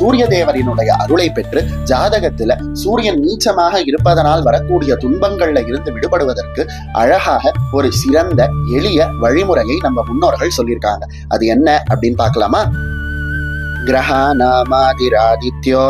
சூரிய தேவரினுடைய அருளை பெற்று ஜாதகத்துல சூரியன் நீச்சமாக இருப்பதனால் வரக்கூடிய துன்பங்கள்ல இருந்து விடுபடுவதற்கு அழகாக ஒரு சிறந்த எளிய வழிமுறையை நம்ம முன்னோர்கள் சொல்லியிருக்காங்க. அது என்ன அப்படின்னு பார்க்கலாமா? கிரகாநாமாதிராதித்யோ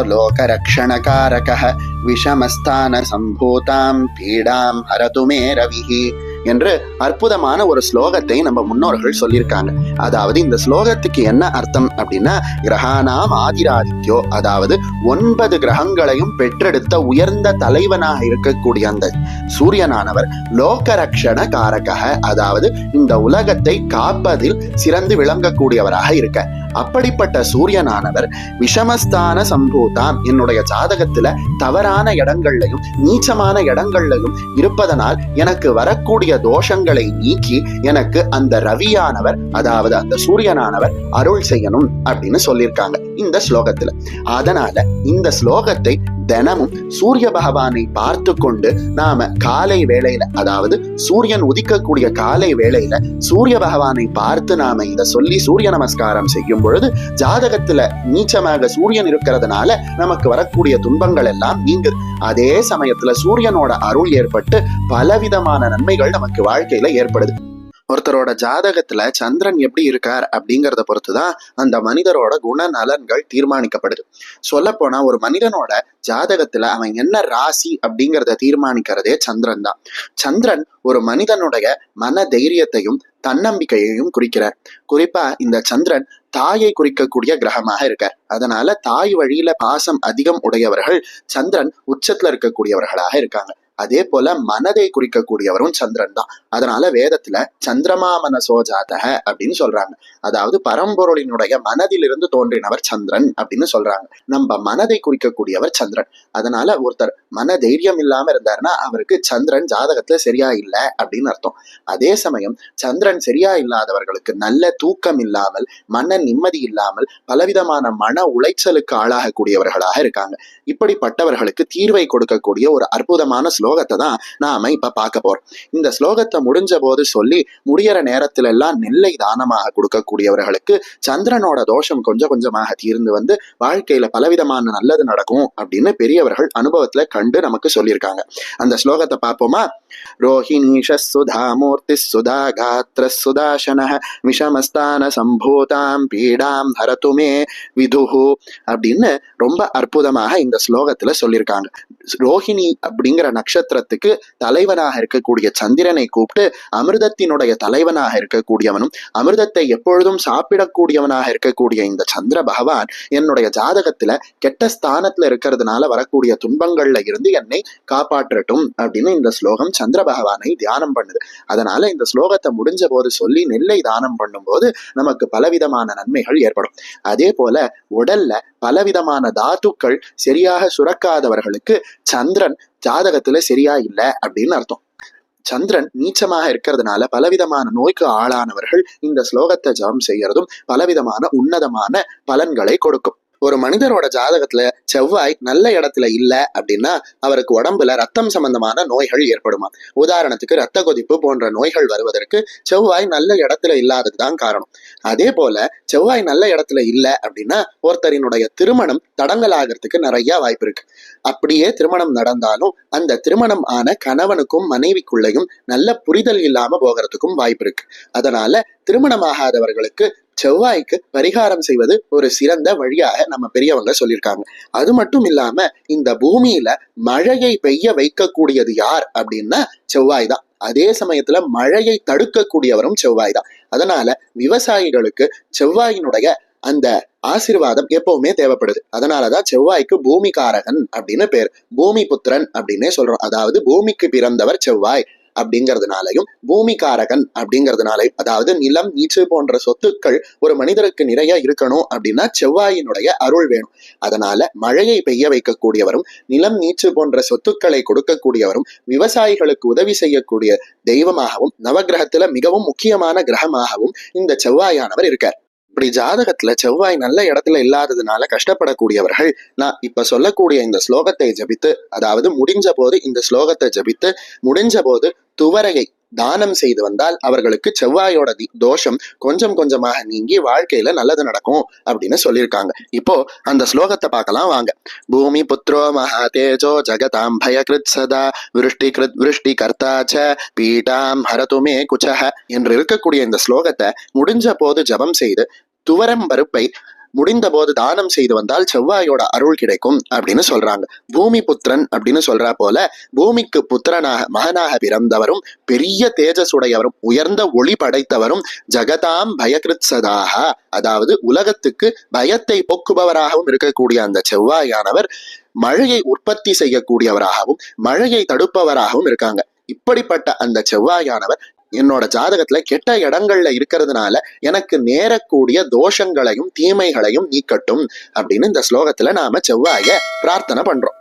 காரக விஷமஸ்தான சம்பூதாம் பீடாம் ஹரது மே ரவிஹி. என்று அற்புதமான ஒரு ஸ்லோகத்தை நம்ம முன்னோர்கள் சொல்லியிருக்காங்க. அதாவது இந்த ஸ்லோகத்துக்கு என்ன அர்த்தம் அப்படின்னா கிரகானாம் ஆதிராதித்யோ அதாவது ஒன்பது கிரகங்களையும் பெற்றெடுத்த உயர்ந்த தலைவனாக இருக்கக்கூடிய அந்த சூரியனானவர் லோகரக்ஷண காரக அதாவது இந்த உலகத்தை காப்பதில் சிறந்து விளங்கக்கூடியவராக இருக்க. அப்படிப்பட்ட சூரியனானவர் விஷமஸ்தான சம்பூதாம் என்னுடைய ஜாதகத்துல தவறான இடங்கள்லையும் நீச்சமான இடங்கள்லையும் இருப்பதனால் எனக்கு வரக்கூடிய தோஷங்களை நீக்கி எனக்கு அந்த ரவியானவர் அதாவது அந்த சூரியனானவர் அருள் செய்யணும் அப்படின்னு சொல்லியிருக்காங்க இந்த ஸ்லோகத்துல. அதனால இந்த ஸ்லோகத்தை தினமும் சூரிய பகவானை பார்த்து கொண்டு நாம காலை வேளையில அதாவது சூரியன் உதிக்கக்கூடிய காலை வேளையில சூரிய பகவானை பார்த்து நாம இத சொல்லி சூரிய நமஸ்காரம் செய்யும் பொழுது ஜாதகத்துல நீச்சமாக சூரியன் இருக்கிறதுனால நமக்கு வரக்கூடிய துன்பங்கள் எல்லாம் நீங்குது அதே சமயத்துல சூரியனோட அருள் ஏற்பட்டு பலவிதமான நன்மைகள் நமக்கு வாழ்க்கையில ஏற்படுது. ஒருத்தரோட ஜாதகத்துல சந்திரன் எப்படி இருக்கார் அப்படிங்கறத பொறுத்துதான் அந்த மனிதரோட குண நலன்கள் தீர்மானிக்கப்படுது. சொல்ல போனா ஒரு மனிதனோட ஜாதகத்துல அவன் என்ன ராசி அப்படிங்கறத தீர்மானிக்கிறதே சந்திரன் தான். சந்திரன் ஒரு மனிதனுடைய மன தைரியத்தையும் தன்னம்பிக்கையையும் குறிக்கிறார். குறிப்பா இந்த சந்திரன் தாயை குறிக்கக்கூடிய கிரகமாக இருக்கார். அதனால தாய் வழியில பாசம் அதிகம் உடையவர்கள் சந்திரன் உச்சத்துல இருக்கக்கூடியவர்களாக இருக்காங்க. அதே போல மனதை குறிக்கக்கூடியவரும் சந்திரன் தான் அதனால வேதத்துல சந்திரமா மனசோ ஜாதக அப்படின்னு சொல்றாங்க. அதாவது பரம்பொருளினுடைய மனதிலிருந்து தோன்றினவர் சந்திரன் அப்படின்னு சொல்றாங்க. நம்ம மனதை குறிக்கக்கூடியவர் சந்திரன். அதனால ஒருத்தர் மன தைரியம் இல்லாம இருந்தாருன்னா அவருக்கு சந்திரன் ஜாதகத்துல சரியா இல்லை அப்படின்னு அர்த்தம். அதே சமயம் சந்திரன் சரியா இல்லாதவர்களுக்கு நல்ல தூக்கம் இல்லாமல் மன நிம்மதி இல்லாமல் பலவிதமான மன உளைச்சலுக்கு ஆளாகக்கூடியவர்களாக இருக்காங்க. இப்படிப்பட்டவர்களுக்கு தீர்வை கொடுக்கக்கூடிய ஒரு அற்புதமான ஸ்லோகத்தை தான் நாம இப்ப பார்க்க போறோம். இந்த ஸ்லோகத்தை முடிஞ்ச போது சொல்லி முடியற நேரத்துல எல்லாம் நெல்லை தானமாக கொடுக்க இருக்கக்கூடியவர்களுக்கு சந்திரனோட தோஷம் கொஞ்சம் கொஞ்சமாக தீர்ந்து வந்து வாழ்க்கையில பலவிதமான நல்லது நடக்கும் அப்படின்னு பெரியவர்கள் அனுபவத்துல கண்டு நமக்கு சொல்லியிருக்காங்க. அந்த ஸ்லோகத்தை பார்ப்போமா? ரோஹிணீஷ சுதாமூர்த்தி சுதா காத்திர சுதாசன விஷமஸ்தான சம்பூதாம் பீடாம் ஹரதுமே விதுஹு அப்படின்னு ரொம்ப அற்புதமாக இந்த ஸ்லோகத்துல சொல்லியிருக்காங்க. ரோஹிணி அப்படிங்கிற நட்சத்திரத்துக்கு தலைவனாக இருக்கக்கூடிய சந்திரனை கூப்பிட்டு அமிர்தத்தினுடைய தலைவனாக இருக்கக்கூடியவனும் அமிர்தத்தை எப்பொழுதும் சாப்பிடக்கூடியவனாக இருக்கக்கூடிய இந்த சந்திர பகவான் என்னுடைய ஜாதகத்துல கெட்ட ஸ்தானத்துல இருக்கிறதுனால வரக்கூடிய துன்பங்கள்ல இருந்து என்னை காப்பாற்றட்டும் அப்படின்னு இந்த ஸ்லோகம் சந்திர பகவானை தியானம் பண்ணுது. அதனால இந்த ஸ்லோகத்தை முடிஞ்ச போது சொல்லி நெல்லை தானம் பண்ணும்போது நமக்கு பலவிதமான நன்மைகள் ஏற்படும். அதே போல உடல்ல பலவிதமான தாத்துக்கள் சரியாக சுரக்காதவர்களுக்கு சந்திரன் ஜாதகத்துல சரியா இல்லை அப்படின்னு அர்த்தம். சந்திரன் நீச்சமாக இருக்கிறதுனால பலவிதமான நோய்க்கு ஆளானவர்கள் இந்த ஸ்லோகத்தை ஜபம் செய்யறதும் பலவிதமான உன்னதமான பலன்களை கொடுக்கும். ஒரு மனிதரோட ஜாதகத்துல செவ்வாய் நல்ல இடத்துல இல்ல அப்படின்னா அவருக்கு உடம்புல ரத்தம் சம்பந்தமான நோய்கள் ஏற்படுமா? உதாரணத்துக்கு ரத்த கொதிப்பு போன்ற நோய்கள் வருவதற்கு செவ்வாய் நல்ல இடத்துல இல்லாதது தான் காரணம். அதே போல செவ்வாய் நல்ல இடத்துல இல்ல அப்படின்னா ஒருத்தரினுடைய திருமணம் தடங்கலாகிறதுக்கு நிறைய வாய்ப்பு இருக்கு. அப்படியே திருமணம் நடந்தாலும் அந்த திருமணம் ஆன கணவனுக்கும் மனைவிக்குள்ளேயும் நல்ல புரிதல் இல்லாம போகிறதுக்கும் வாய்ப்பு இருக்கு. அதனால திருமணமாகாதவர்களுக்கு செவ்வாய்க்கு பரிகாரம் செய்வது ஒரு சிறந்த வழியாக நம்ம பெரியவங்க சொல்லியிருக்காங்க. அது மட்டும் இல்லாம இந்த பூமியில மழையை பெய்ய வைக்கக்கூடியது யார் அப்படின்னா செவ்வாய் தான். அதே சமயத்துல மழையை தடுக்கக்கூடியவரும் செவ்வாய் தான். அதனால விவசாயிகளுக்கு செவ்வாயினுடைய அந்த ஆசீர்வாதம் எப்பவுமே தேவைப்படுது. அதனாலதான் செவ்வாய்க்கு பூமிகாரகன் அப்படின்னு பேர். பூமி புத்திரன் அப்படின்னே சொல்றோம். அதாவது பூமிக்கு பிறந்தவர் செவ்வாய். அப்படிங்கிறதுனாலையும் பூமிகாரகன் அப்படிங்கிறதுனாலையும் அதாவது நிலம் நீச்சு போன்ற சொத்துக்கள் ஒரு மனிதருக்கு நிறைய இருக்கணும் அப்படின்னா செவ்வாயினுடைய அருள் வேணும். அதனால மழையை பெய்ய வைக்கக்கூடியவரும் நிலம் நீச்சு போன்ற சொத்துக்களை கொடுக்கக்கூடியவரும் விவசாயிகளுக்கு உதவி செய்யக்கூடிய தெய்வமாகவும் நவகிரகத்துல மிகவும் முக்கியமான கிரகமாகவும் இந்த செவ்வாயானவர் இருக்கார். இப்படி ஜாதகத்துல செவ்வாய் நல்ல இடத்துல இல்லாததுனால கஷ்டப்படக்கூடியவர்கள் நான் இப்ப சொல்லக்கூடிய இந்த ஸ்லோகத்தை ஜபித்து அதாவது முடிஞ்ச போது இந்த ஸ்லோகத்தை ஜபித்து முடிஞ்ச போது துவரையை தானம் செய்து வந்தால் அவர்களுக்கு செவ்வாயோட தி- தோஷம் கொஞ்சம் கொஞ்சமாக நீங்கி வாழ்க்கையில நல்லது நடக்கும் அப்படின்னு சொல்லியிருக்காங்க. இப்போ அந்த ஸ்லோகத்தை பார்க்கலாம் வாங்க. பூமி புத்ரோ மகா தேஜோ ஜகதாம் பயகிருத் சதா விருஷ்டி கிருத் விருஷ்டி கர்த்தாச்ச பீட்டாம் ஹரதுமே குச்சஹ என்று இருக்கக்கூடிய இந்த ஸ்லோகத்தை முடிஞ்ச போது ஜபம் செய்து துவரம் பருப்பை முடிந்த போது தானம் செய்து வந்தால் செவ்வாயோட அருள் கிடைக்கும் அப்படின்னு சொல்றாங்க. பூமி புத்திரன் அப்படின்னு சொல்றா போல பூமிக்கு புத்திரனாக மகனாக பிறந்தவரும் பெரிய தேஜசுடையவரும் உயர்ந்த ஒளி படைத்தவரும் ஜகதாம் பயகிருத் சதாக அதாவது உலகத்துக்கு பயத்தை போக்குபவராகவும் இருக்கக்கூடிய அந்த செவ்வாயானவர் மழையை உற்பத்தி செய்யக்கூடியவராகவும் மழையை தடுப்பவராகவும் இருக்காங்க. இப்படிப்பட்ட அந்த செவ்வாயானவர் என்னோட ஜாதகத்துல கெட்ட இடங்கள்ல இருக்கிறதுனால எனக்கு நேரக்கூடிய தோஷங்களையும் தீமைகளையும் நீக்கட்டும் அப்படின்னு இந்த ஸ்லோகத்துல நாம செவ்வாய பிரார்த்தனை பண்றோம்.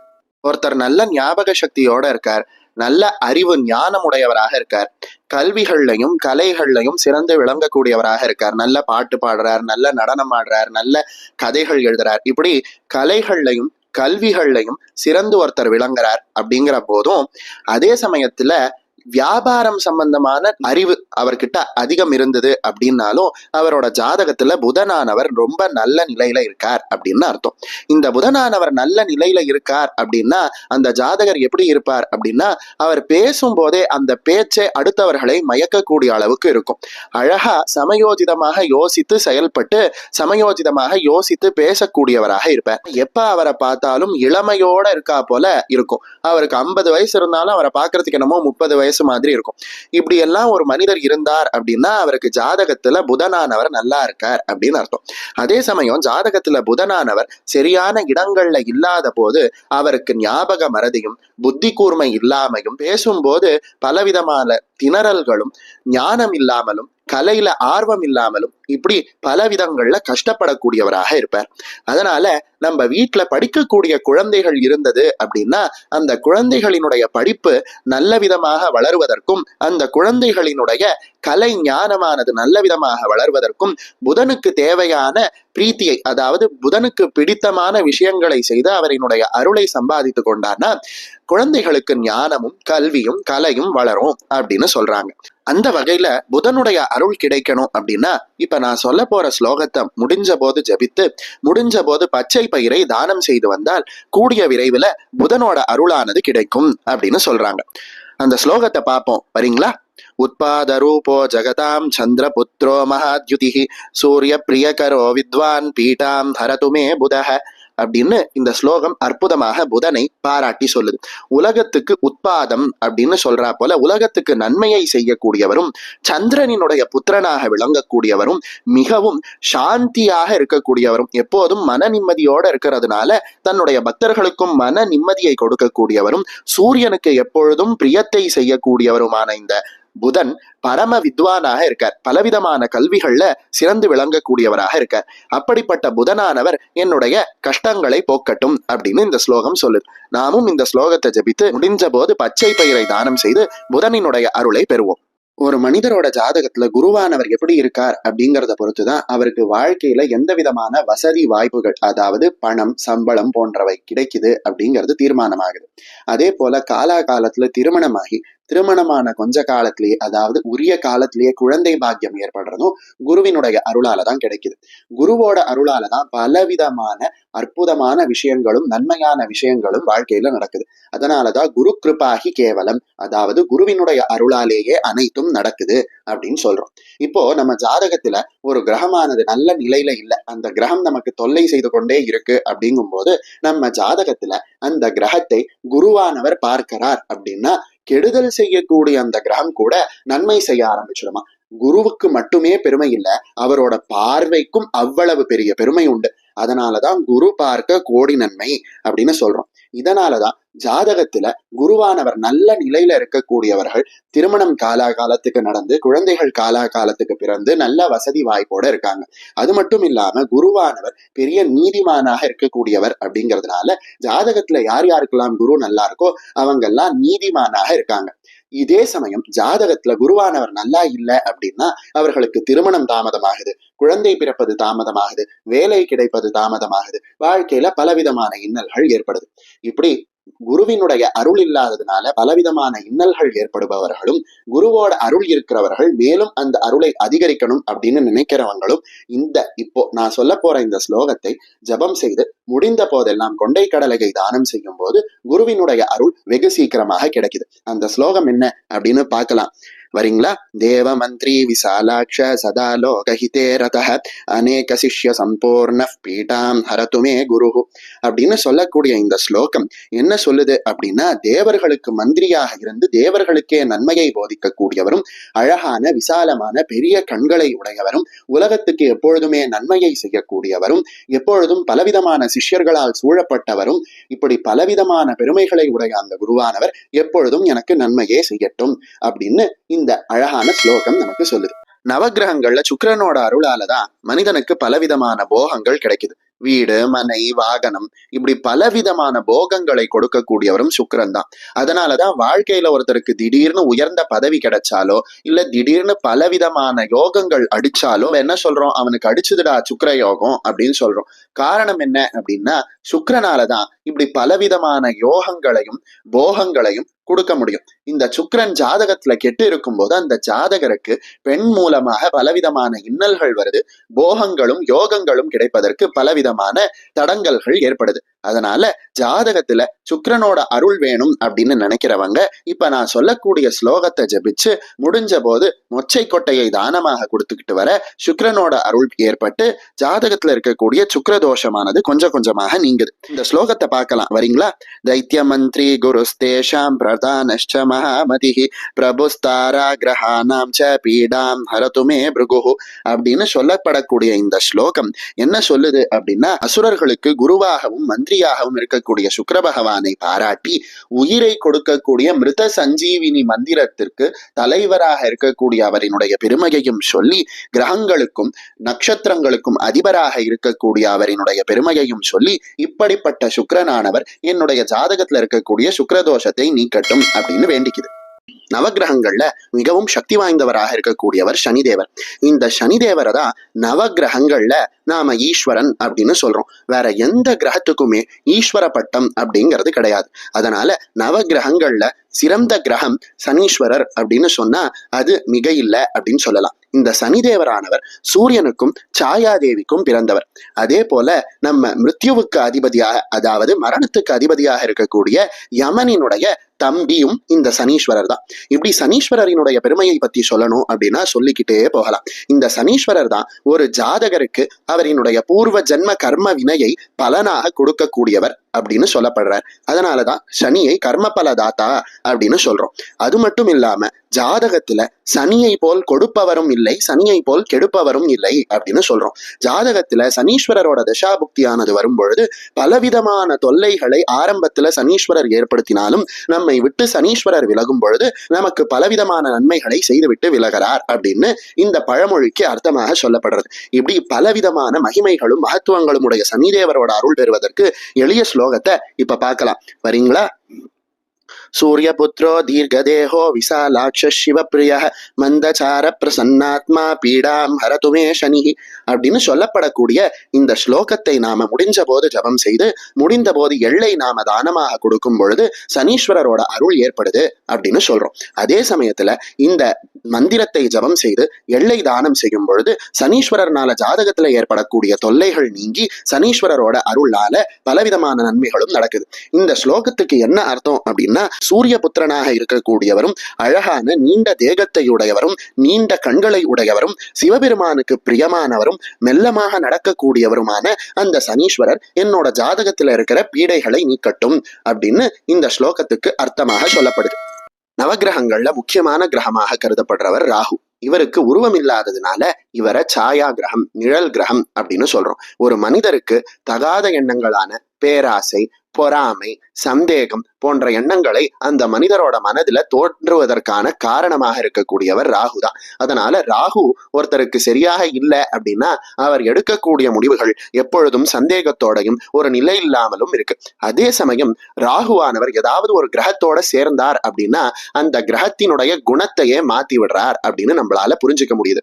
ஒருத்தர் நல்ல ஞாபக சக்தியோட இருக்கார் நல்ல அறிவு ஞானமுடையவராக இருக்கார் கல்விகள்லையும் கலைகள்லையும் சிறந்து விளங்கக்கூடியவராக இருக்கார் நல்ல பாட்டு பாடுறார் நல்ல நடனம் ஆடுறார் நல்ல கதைகள் எழுதுறார். இப்படி கலைகள்லையும் கல்விகள்லையும் சிறந்து ஒருத்தர் விளங்குறார் அப்படிங்கிற போதும் அதே சமயத்துல வியாபாரம் சம்பந்தமான அறிவு அவர்கிட்ட அதிகம் இருந்தது அப்படின்னாலும் அவரோட ஜாதகத்துல புதனானவர் ரொம்ப நல்ல நிலையில இருக்கார் அப்படின்னு அர்த்தம். இந்த புதனானவர் நல்ல நிலையில இருக்கார் அப்படின்னா அந்த ஜாதகர் எப்படி இருப்பார் அப்படின்னா அவர் பேசும்போதே அந்த பேச்சை அடுத்தவர்களை மயக்கக்கூடிய அளவுக்கு இருக்கும். அழகா சமயோஜிதமாக யோசித்து செயல்பட்டு சமயோஜிதமாக யோசித்து பேசக்கூடியவராக இருப்பார். எப்ப அவரை பார்த்தாலும் இளமையோட இருக்கா போல இருக்கும். அவருக்கு ஐம்பது வயசு இருந்தாலும் அவரை பார்க்கறதுக்கு என்னமோ முப்பது வயசு மாதிரி இருக்கும். இப்படி எல்லாம் ஒரு மனிதர் இருந்தார் அப்படின்னா அவருக்கு ஜாதகத்துல புதனானவர் நல்லா இருக்கார் அப்படின்னு அர்த்தம். அதே சமயம் ஜாதகத்துல புதனானவர் சரியான இடங்கள்ல இல்லாத போது அவருக்கு ஞாபக மறதியும் புத்தி கூர்மை இல்லாமையும் பேசும்போது பலவிதமான திணறல்களும் ஞானம் இல்லாமலும் கலையில ஆர்வம் இல்லாமலும் இப்படி பல விதங்கள்ல கஷ்டப்படக்கூடியவராக இருப்பார். அதனால நம்ம வீட்டுல படிக்கக்கூடிய குழந்தைகள் இருந்தது அப்படின்னா அந்த குழந்தைகளினுடைய படிப்பு நல்ல விதமாக வளருவதற்கும் அந்த குழந்தைகளினுடைய கலை ஞானமானது நல்ல விதமாக வளர்வதற்கும் புதனுக்கு தேவையான பிரீத்தியை அதாவது புதனுக்கு பிடித்தமான விஷயங்களை செய்து அவரினுடைய அருளை சம்பாதித்து கொண்டார்னா குழந்தைகளுக்கு ஞானமும் கல்வியும் கலையும் வளரும் அப்படின்னு சொல்றாங்க. அந்த வகையில புதனுடைய அருள் கிடைக்கணும் அப்படின்னா இப்ப நான் சொல்ல போற ஸ்லோகத்தை முடிஞ்ச போது ஜபித்து முடிஞ்ச போது பச்சை பயிரை தானம் செய்து வந்தால் கூடிய விரைவில் புதனோட அருளானது கிடைக்கும் அப்படின்னு சொல்றாங்க. அந்த ஸ்லோகத்தை பார்ப்போம். வரீங்களா? உத்பாத ரூபோ ஜகதாம் சந்திரபுத்ரோ மகாத்யுதி. சூரிய பிரியகரோ வித்வான் பீட்டாம் ஹரதுமே புதஹ அப்படின்னு இந்த ஸ்லோகம் அற்புதமாக புதனை பாராட்டி சொல்லுது. உலகத்துக்கு உத்பாதம் அப்படின்னு சொல்றா போல உலகத்துக்கு நன்மையை செய்யக்கூடியவரும் சந்திரனினுடைய புத்திரனாக விளங்கக்கூடியவரும் மிகவும் சாந்தியாக இருக்கக்கூடியவரும் எப்போதும் மன நிம்மதியோட இருக்கிறதுனால தன்னுடைய பக்தர்களுக்கும் மன நிம்மதியை கொடுக்கக்கூடியவரும் சூரியனுக்கு எப்பொழுதும் பிரியத்தை செய்யக்கூடியவருமான இந்த புதன் பரம வித்வானாக இருக்கார். பலவிதமான கல்விகள்ல சிறந்து விளங்கக்கூடியவராக இருக்கார். அப்படிப்பட்ட புதனானவர் என்னுடைய கஷ்டங்களை போக்கட்டும் அப்படின்னு இந்த ஸ்லோகம் சொல்லுது. நாமும் இந்த ஸ்லோகத்தை ஜபித்து முடிஞ்ச போது பச்சை பயிரை தானம் செய்து புதனினுடைய அருளை பெறுவோம். ஒரு மனிதரோட ஜாதகத்துல குருவானவர் எப்படி இருக்கார் அப்படிங்கறத பொறுத்துதான் அவருக்கு வாழ்க்கையில எந்த விதமான வசதி வாய்ப்புகள் அதாவது பணம் சம்பளம் போன்றவை கிடைக்குது அப்படிங்கிறது தீர்மானமாகுது. அதே போல காலாகாலத்துல திருமணமாகி திருமணமான கொஞ்ச காலத்திலேயே அதாவது உரிய காலத்திலேயே குழந்தை பாக்கியம் ஏற்படுறதும் குருவினுடைய அருளால தான் கிடைக்குது. குருவோட அருளால தான் பலவிதமான அற்புதமான விஷயங்களும் நன்மையான விஷயங்களும் வாழ்க்கையில நடக்குது. அதனாலதான் குரு கிருபாகி கேவலம் அதாவது குருவினுடைய அருளாலேயே அனைத்தும் நடக்குது அப்படின்னு சொல்றோம். இப்போ நம்ம ஜாதகத்துல ஒரு கிரகமானது நல்ல நிலையில இல்ல அந்த கிரகம் நமக்கு தொல்லை செய்து கொண்டே இருக்கு அப்படிங்கும்போது நம்ம ஜாதகத்துல அந்த கிரகத்தை குருவானவர் பார்க்கிறார் அப்படின்னா கெடுதல் செய்யக்கூடிய அந்த கிரகம் கூட நன்மை செய்ய ஆரம்பிச்சிடுமா? குருவுக்கு மட்டுமே பெருமை இல்ல அவரோட பார்வைக்கும் அவ்வளவு பெரிய பெருமை உண்டு. அதனாலதான் குரு பார்க்க கோடி நன்மை அப்படின்னு சொல்றோம். இதனாலதான் ஜாதகத்துல குருவானவர் நல்ல நிலையில இருக்கக்கூடியவர்கள் திருமணம் காலாகாலத்துக்கு நடந்து குழந்தைகள் காலாகாலத்துக்கு பிறந்து நல்ல வசதி வாய்ப்போட இருக்காங்க. அது மட்டும் இல்லாம குருவானவர் பெரிய நீதிமானாக இருக்கக்கூடியவர் அப்படிங்கிறதுனால ஜாதகத்துல யார் யாருக்கெல்லாம் குரு நல்லா இருக்கோ அவங்கெல்லாம் நீதிமானாக இருக்காங்க. இதே சமயம் ஜாதகத்துல குருவானவர் நல்லா இல்லை அப்படின்னா அவர்களுக்கு திருமணம் தாமதமாகுது குழந்தை பிறப்பது தாமதமாகுது வேலை கிடைப்பது தாமதமாகுது வாழ்க்கையில பலவிதமான இன்னல்கள் ஏற்படுது. இப்படி குருவினுடைய அருள் இல்லாததுனால பலவிதமான இன்னல்கள் ஏற்படுபவர்களும் குருவோட அருள் இருக்கிறவர்கள் மேலும் அந்த அருளை அதிகரிக்கணும் அப்படின்னு நினைக்கிறவங்களும் இந்த இப்போ நான் சொல்ல போற இந்த ஸ்லோகத்தை ஜபம் செய்து முடிந்த போதெல்லாம் கொண்டை கடலையை தானம் செய்யும் போது குருவினுடைய அருள் வெகு சீக்கிரமாக கிடைக்குது. அந்த ஸ்லோகம் என்ன அப்படின்னு பார்க்கலாம். வரீங்களா? தேவ மந்திரி விசாலாட்ச சதா லோகஹிதே ரதः அநேக சிஷ்ய சம்பூர்ண பீட்டாம் ஹரதுமே குரு அப்படின்னு சொல்லக்கூடிய இந்த ஸ்லோகம் என்ன சொல்லுது அப்படின்னா தேவர்களுக்கு மந்திரியாக இருந்து தேவர்களுக்கே நன்மையை போதிக்கக்கூடியவரும் அழகான விசாலமான பெரிய கண்களை உடையவரும் உலகத்துக்கு எப்பொழுதுமே நன்மையை செய்யக்கூடியவரும் எப்பொழுதும் பலவிதமான சிஷ்யர்களால் சூழப்பட்டவரும் இப்படி பலவிதமான பெருமைகளை உடைய அந்த குருவானவர் எப்பொழுதும் எனக்கு நன்மையே செய்யட்டும் அப்படின்னு இந்த அழகான ஸ்லோகம் நமக்கு சொல்லுது. நவகிரகங்கள்ல சுக்கிரனோட அருளாலதான் மனிதனுக்கு பலவிதமான போகங்கள் கிடைக்குது. வீடு மனை வாகனம் இப்படி பலவிதமான போகங்களை கொடுக்கக்கூடியவரும் சுக்கரன் தான் அதனாலதான் வாழ்க்கையில ஒருத்தருக்கு திடீர்னு உயர்ந்த பதவி கிடைச்சாலோ இல்ல திடீர்னு பலவிதமான யோகங்கள் அடிச்சாலோ என்ன சொல்றோம்? அவனுக்கு அடிச்சுதுடா சுக்கர யோகம் அப்படின்னு சொல்றோம். காரணம் என்ன அப்படின்னா சுக்கிரனாலதான் இப்படி பலவிதமான யோகங்களையும் போகங்களையும் கொடுக்க முடியும். இந்த சுக்கரன் ஜாதகத்துல கெட்டு இருக்கும்போது அந்த ஜாதகருக்கு பெண் மூலமாக பலவிதமான இன்னல்கள் வருது. போகங்களும் யோகங்களும் கிடைப்பதற்கு பலவிதமான தடங்கல்கள் ஏற்படுது. அதனால ஜாதகத்துல சுக்கரனோட அருள் வேணும் அப்படின்னு நினைக்கிறவங்க இப்ப நான் சொல்லக்கூடிய ஸ்லோகத்தை ஜபிச்சு முடிஞ்ச போது மொச்சை கொட்டையை தானமாக கொடுத்துக்கிட்டு வர சுக்கரனோட அருள் ஏற்பட்டு ஜாதகத்துல இருக்கக்கூடிய சுக்கிர தோஷமானது கொஞ்சம் கொஞ்சமாக நீங்குது. இந்த ஸ்லோகத்தை பார்க்கலாம். வரீங்களா? தைத்திய மந்திரி குருஸ்தேஷாம் பிரதானஷ்ட மகாமதி பிரபுஸ்தாரா கிரகானாம் ச பீடாம் ஹரதுமே பிருகு அப்படின்னு சொல்லப்படக்கூடிய இந்த ஸ்லோகம் என்ன சொல்லுது அப்படின்னா அசுரர்களுக்கு குருவாகவும் மந்திரியாகவும் இருக்கக்கூடிய சுக்கர பகவானை பாராட்டி உயிரை கொடுக்கக்கூடிய மிருத சஞ்சீவினி மந்திரத்திற்கு தலைவராக இருக்கக்கூடிய அவரினுடைய பெருமையையும் சொல்லி கிரகங்களுக்கும் நட்சத்திரங்களுக்கும் அதிபராக இருக்கக்கூடிய அவரினுடைய பெருமையையும் சொல்லி இப்படிப்பட்ட சுக்கரனானவர் என்னுடைய ஜாதகத்துல இருக்கக்கூடிய சுக்கரதோஷத்தை நீக்கட்டும் அப்படின்னு வேண்டிக்குது. நவகிரகங்கள்ல மிகவும் சக்தி வாய்ந்தவராக இருக்கக்கூடியவர் சனிதேவர். இந்த சனிதேவரை தான் நவகிரகங்கள்ல நாம ஈஸ்வரன் அப்படின்னு சொல்றோம். வேற எந்த கிரகத்துக்குமே ஈஸ்வர பட்டம் அப்படிங்கிறது கிடையாது. அதனால நவகிரகங்கள்ல சிறந்த கிரகம் சனீஸ்வரர் அப்படின்னு சொன்னா அது மிக இல்லை அப்படின்னு சொல்லலாம். இந்த சனிதேவரானவர் சூரியனுக்கும் சாயாதேவிக்கும் பிறந்தவர். அதே போல நம்ம மிருத்யுவுக்கு அதிபதியாக அதாவது மரணத்துக்கு அதிபதியாக இருக்கக்கூடிய யமனினுடைய தம்பியும் இந்த சனீஸ்வரர் தான். இப்படி சனீஸ்வரரினுடைய பெருமையை பத்தி சொல்லணும் அப்படின்னா சொல்லிக்கிட்டே போகலாம். இந்த சனீஸ்வரர் தான் ஒரு ஜாதகருக்கு அவரினுடைய பூர்வ ஜென்ம கர்ம வினையை பலனாக கொடுக்கக்கூடியவர். அப்படின்னு சொல்லப்படுறார். அதனாலதான் சனியை கர்மபல தாத்தா அப்படின்னு சொல்றோம். அது மட்டும் இல்லாம ஜாதகத்துல சனியை போல் கொடுப்பவரும் இல்லை சனியை போல் கெடுப்பவரும் இல்லை அப்படின்னு சொல்றோம். ஜாதகத்துல சனீஸ்வரரோட தசாபுக்தியானது வரும்பொழுது பலவிதமான தொல்லைகளை ஆரம்பத்துல சனீஸ்வரர் ஏற்படுத்தினாலும் நம்மை விட்டு சனீஸ்வரர் விலகும் பொழுது நமக்கு பலவிதமான நன்மைகளை செய்துவிட்டு விலகிறார் அப்படின்னு இந்த பழமொழிக்கு அர்த்தமாக சொல்லப்படுறது. இப்படி பலவிதமான மகிமைகளும் மகத்துவங்களும் உடைய சனிதேவரோட அருள் பெறுவதற்கு எளிய ஸ்லோகத்தை இப்ப பார்க்கலாம். வரீங்களா? சூரியபுத்திரோ தீர்கதேகோ விசாலாட்ச சிவப்பிரிய மந்தசார பிரசன்னாத்மா பீடாம் ஹரதுமே சனி அப்படின்னு சொல்லப்படக்கூடிய இந்த ஸ்லோகத்தை நாம முடிஞ்ச போது ஜபம் செய்து முடிந்த போது எள்ளை நாம தானமாக கொடுக்கும் பொழுது சனீஸ்வரரோட அருள் ஏற்படுது அப்படின்னு சொல்றோம். அதே சமயத்துல இந்த மந்திரத்தை ஜபம் செய்து எள்ளை தானம் செய்யும் பொழுது சனீஸ்வரர்னால ஜாதகத்துல ஏற்படக்கூடிய தொல்லைகள் நீங்கி சனீஸ்வரரோட அருளால பலவிதமான நன்மைகளும் நடக்குது. இந்த ஸ்லோகத்துக்கு என்ன அர்த்தம் அப்படின்னா சூரிய புத்திரனாக இருக்கக்கூடியவரும் அழகான நீண்ட தேகத்தை உடையவரும் நீண்ட கண்களை உடையவரும் சிவபெருமானுக்கு பிரியமானவரும் மெல்லமாக நடக்கக்கூடியவருமான அந்த சனீஸ்வரர் என்னோட ஜாதகத்தில் இருக்கிற பீடைகளை நீக்கட்டும் அப்படின்னு இந்த ஸ்லோகத்துக்கு அர்த்தமாக சொல்லப்படுது. நவகிரகங்கள்ல முக்கியமான கிரகமாக கருதப்படுறவர் ராகு. இவருக்கு உருவம் இல்லாததுனால இவரை சாயா கிரகம் நிழல் கிரகம் அப்படின்னு சொல்றோம். ஒரு மனிதருக்கு தகாத எண்ணங்களான பேராசை பொறாமை சந்தேகம் போன்ற எண்ணங்களை அந்த மனிதரோட மனதுல தோன்றுவதற்கான காரணமாக இருக்கக்கூடியவர் ராகு தான். அதனால ராகு ஒருத்தருக்கு சரியாக இல்லை அப்படின்னா அவர் எடுக்கக்கூடிய முடிவுகள் எப்பொழுதும் சந்தேகத்தோடையும் ஒரு நிலை இல்லாமலும் இருக்கு. அதே சமயம் ராகுவானவர் ஏதாவது ஒரு கிரகத்தோட சேர்ந்தார் அப்படின்னா அந்த கிரகத்தினுடைய குணத்தையே மாத்தி விடுறார் அப்படின்னு நம்மளால புரிஞ்சுக்க முடியுது.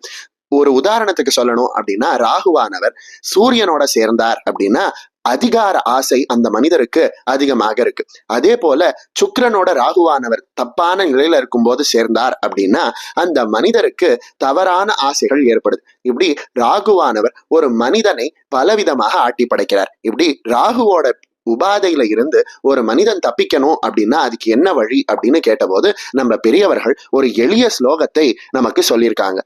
ஒரு உதாரணத்துக்கு சொல்லணும் அப்படின்னா ராகுவானவர் சூரியனோட சேர்ந்தார் அப்படின்னா அதிகார ஆசை அந்த மனிதருக்கு அதிகமாக இருக்கு. அதே போல சுக்கரனோட ராகுவானவர் தப்பான நிலையில இருக்கும்போது சேர்ந்தார் அப்படின்னா அந்த மனிதருக்கு தவறான ஆசைகள் ஏற்படுது. இப்படி ராகுவானவர் ஒரு மனிதனை பலவிதமாக ஆட்டி படைக்கிறார். இப்படி ராகுவோட உபாதையில இருந்து ஒரு மனிதன் தப்பிக்கணும் அப்படின்னா அதுக்கு என்ன வழி அப்படின்னு கேட்டபோது நம்ம பெரியவர்கள் ஒரு எளிய ஸ்லோகத்தை நமக்கு சொல்லியிருக்காங்க.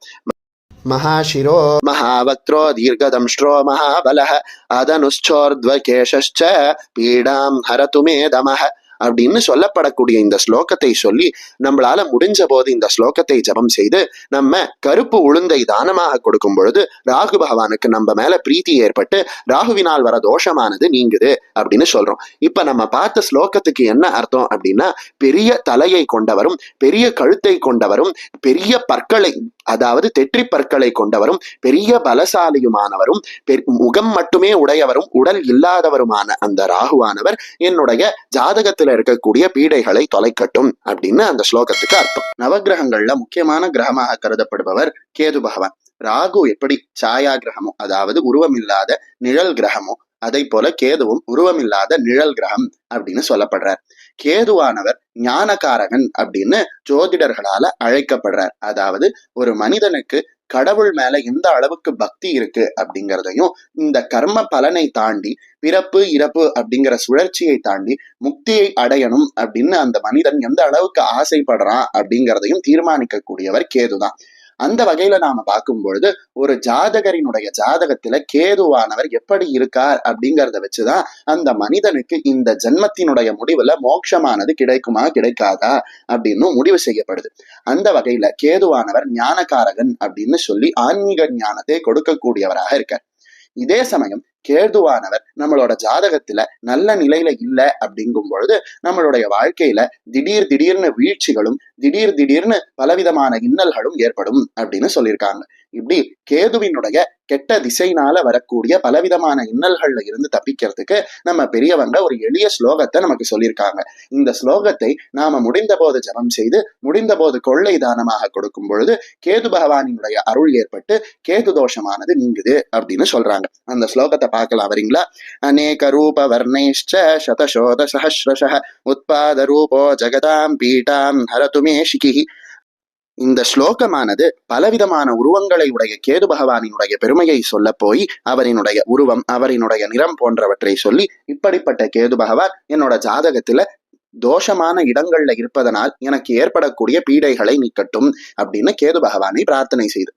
மகாஷிரோ மகாவக்த்ரோ தீர்கதம்ஷ்ட்ரோ மகாபலः அதனுஷ்சோர்த்வகேஷ்ச பீடாம் ஹரது மே தமஹ அப்படின்னு சொல்லப்படக்கூடிய இந்த ஸ்லோகத்தை சொல்லி நம்மளால முடிஞ்ச போது இந்த ஸ்லோகத்தை ஜபம் செய்து நம்ம கருப்பு உளுந்தை தானமாக கொடுக்கும் பொழுது ராகு பகவானுக்கு நம்ம மேல பிரீத்தி ஏற்பட்டு ராகுவினால் வர தோஷமானது நீங்குது அப்படின்னு சொல்றோம். இப்ப நம்ம பார்த்த ஸ்லோகத்துக்கு என்ன அர்த்தம் அப்படின்னா பெரிய தலையை கொண்டவரும் பெரிய கழுத்தை கொண்டவரும் பெரிய பற்களை அதாவது தெற்றி பற்களை கொண்டவரும் பெரிய பலசாலியுமானவரும் முகம் மட்டுமே உடையவரும் உடல் இல்லாதவருமான அந்த ராகுவானவர் என்னுடைய ஜாதகத்தில் இருக்கக்கூடிய பீடைகளை தொலைக்கட்டும் அப்படின்னு அந்த ஸ்லோகத்துக்கு அர்த்தம். நவகிரகங்கள்ல முக்கியமான கிரகமாக கருதப்படுபவர் கேது பகவான். ராகு எப்படி சாயா கிரகமோ அதாவது உருவமில்லாத நிழல் கிரகமோ அதை போல கேதுவும் உருவமில்லாத நிழல் கிரகம் அப்படின்னு சொல்லப்படுறார். கேதுவானவர் ஞானகாரகன் அப்படின்னு ஜோதிடர்களால அழைக்கப்படுறார். அதாவது ஒரு மனிதனுக்கு கடவுள் மேல எந்த அளவுக்கு பக்தி இருக்கு அப்படிங்கிறதையும் இந்த கர்ம பலனை தாண்டி பிறப்பு இறப்பு அப்படிங்கிற சுழற்சியை தாண்டி முக்தியை அடையணும் அப்படின்னு அந்த மனிதன் எந்த அளவுக்கு ஆசைப்படுறான் அப்படிங்கிறதையும் தீர்மானிக்கக்கூடியவர் கேதுதான். அந்த வகையில நாம பார்க்கும் பொழுது ஒரு ஜாதகரினுடைய ஜாதகத்துல கேதுவானவர் எப்படி இருக்கார் அப்படிங்கறத வச்சுதான் அந்த மனிதனுக்கு இந்த ஜென்மத்தினுடைய முடிவுல மோட்சமானது கிடைக்குமா கிடைக்காதா அப்படின்னு முடிவு செய்யப்படுது. அந்த வகையில கேதுவானவர் ஞானகாரகன் அப்படின்னு சொல்லி ஆன்மீக ஞானத்தை கொடுக்கக்கூடியவராக இருக்கார். இதே சமயம் கேதுவானவர் நம்மளோட ஜாதகத்துல நல்ல நிலையில இல்ல அப்படிங்கும் பொழுது நம்மளுடைய வாழ்க்கையில திடீர் திடீர்னு வீழ்ச்சிகளும் திடீர் திடீர்னு பலவிதமான இன்னல்களும் ஏற்படும் அப்படின்னு சொல்லியிருக்காங்க. இப்படி கேதுவினுடைய கெட்ட திசைனால வரக்கூடிய பலவிதமான இன்னல்கள்ல இருந்து தப்பிக்கிறதுக்கு நம்ம பெரியவங்க ஒரு எளிய ஸ்லோகத்தை நமக்கு சொல்லியிருக்காங்க. இந்த ஸ்லோகத்தை நாம முடிந்த போது ஜபம் செய்து முடிந்த போது கொள்ளை தானமாக கொடுக்கும் பொழுது கேது பகவானினுடைய அருள் ஏற்பட்டு கேது தோஷமானது நீங்குது அப்படின்னு சொல்றாங்க. அந்த ஸ்லோகத்தை பார்க்கலாம் வரீங்களா? அநேக ரூப வர்ணைஷ்ச சதசோத சஹஸ்ரஷ உத்பாத ரூபோ ஜெகதாம் பீட்டாம் ஹரதுமே சிகிஹி இந்த ஸ்லோகமானது பலவிதமான உருவங்களை உடைய கேது பகவானினுடைய பெருமையை சொல்ல போய் அவரினுடைய உருவம் அவரினுடைய நிறம் போன்றவற்றை சொல்லி இப்படிப்பட்ட கேது பகவான் என்னோட ஜாதகத்துல தோஷமான இடங்கள்ல இருப்பதனால் எனக்கு ஏற்படக்கூடிய பீடைகளை நீக்கட்டும் அப்படின்னு கேது பகவானை பிரார்த்தனை செய்து